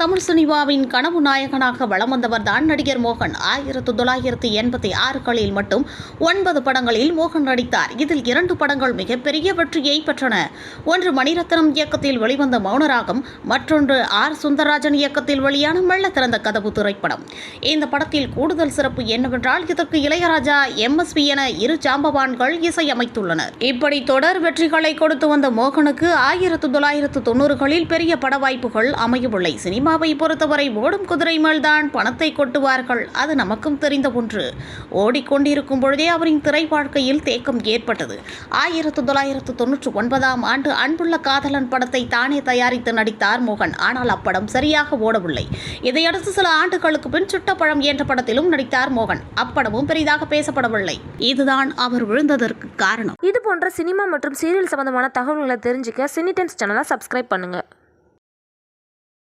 தமிழ் சினிமாவின் கனவு நாயகனாக வலம் வந்தவர் தான் நடிகர் மோகன். ஆயிரத்து தொள்ளாயிரத்து எண்பத்தி ஆறுகளில் மட்டும் ஒன்பது படங்களில் மோகன் நடித்தார். இதில் இரண்டு படங்கள் மிகப்பெரிய வெற்றியை பெற்றன. ஒன்று மணிரத்னம் இயக்கத்தில் வெளிவந்த மௌனராகம் மற்றொன்று ஆர். சுந்தரராஜன் இயக்கத்தில் வெளியான மெல்ல திறந்த கதவு திரைப்படம். இந்த படத்தில் கூடுதல் சிறப்பு என்னவென்றால் இதற்கு இளையராஜா எம்எஸ்பி என இரு ஜாம்பவான்கள் இசையமைத்துள்ளனர். இப்படி தொடர் வெற்றிகளை கொடுத்து வந்த மோகனுக்கு ஆயிரத்து தொள்ளாயிரத்து தொண்ணூறுகளில் பெரிய பட வாய்ப்புகள் அமையவில்லை சினிமாவை பொறுத்தவரை ஓடும் குதிரை மேல்தான் பணத்தை கொட்டுவார்கள். அது நமக்கும் தெரிந்த ஒன்று. ஓடிக்கொண்டிருக்கும் பொழுதே அவரின் திரை வாழ்க்கையில் தேக்கம் ஏற்பட்டது. ஆயிரத்து தொள்ளாயிரத்து தொன்னூற்றி ஒன்பதாம் ஆண்டு அன்புள்ள காதலன் படத்தை தானே தயாரித்து நடித்தார் மோகன். ஆனால் அப்படம் சரியாக ஓடவில்லை. இதையடுத்து சில ஆண்டுகளுக்கு பின் சுட்டப்பழம் என்ற படத்திலும் நடித்தார் மோகன். அப்படமும் பெரிதாக பேசப்படவில்லை. இதுதான் அவர் விழுந்ததற்கு காரணம். இது போன்ற சினிமா மற்றும் சீரியல் சம்பந்தமான தகவல்களை தெரிஞ்சுக்க சினி டைம்ஸ் சேனலை சப்ஸ்கிரைப் பண்ணுங்கள்